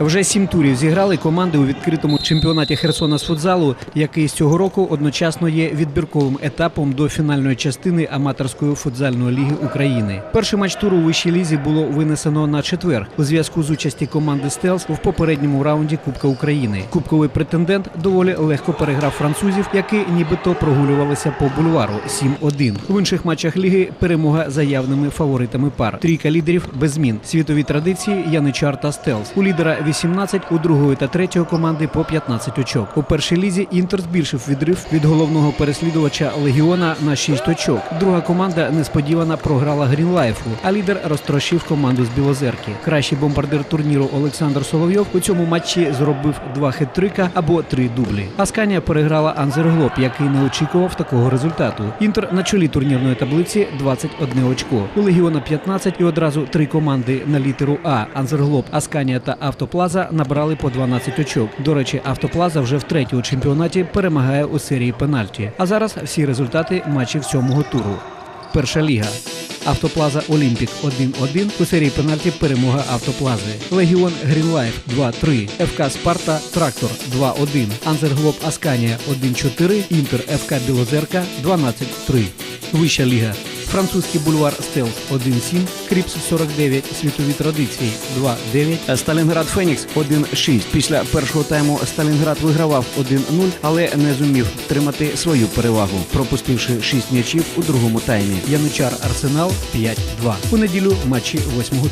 Вже сім турів зіграли команди у відкритому чемпіонаті Херсона з футзалу, який з цього року одночасно є відбірковим етапом до фінальної частини аматорської футзальної ліги України. Перший матч туру у вищій лізі було винесено на четвер у зв'язку з участі команди Стелс в попередньому раунді Кубка України. Кубковий претендент доволі легко переграв французів, які нібито прогулювалися по бульвару 7-1. В інших матчах ліги перемога за явними фаворитами пар. Трійка лідерів без змін. Світові традиції Яничар та Стелс. У лідера 18, у другої та третьої команди по 15 очок. У першій лізі Інтер збільшив відрив від головного переслідувача Легіона на 6 очок. Друга команда несподівано програла Грінлайфу, а лідер розтрощив команду з Білозерки. Кращий бомбардир турніру Олександр Соловйов у цьому матчі зробив два хет-трика або три дублі. Асканія переграла Анзерглоб, який не очікував такого результату. Інтер на чолі турнірної таблиці 21 очко. У Легіона 15 і одразу три команди на літеру А Анзерглоб, Асканія та Автоплаза набрали по 12 очок. До речі, Автоплаза вже втретє у чемпіонаті перемагає у серії пенальті. А зараз всі результати матчів сьомого туру. Перша ліга. Автоплаза Олімпік 1-1 у серії пенальті перемога Автоплази. Легіон Грінлайф 2-3. ФК Спарта Трактор 2-1. Анзерглоб Асканія 1-4. Інтер ФК Білозерка 12-3. Вища ліга. Французький бульвар Стелс 1-7, Кріпс 49, світові традиції 2-9, Сталінград Фенікс 1-6. Після першого тайму Сталінград вигравав 1-0, але не зумів тримати свою перевагу, пропустивши 6 м'ячів у другому таймі. Яничар Арсенал 5-2. У неділю матчі восьмого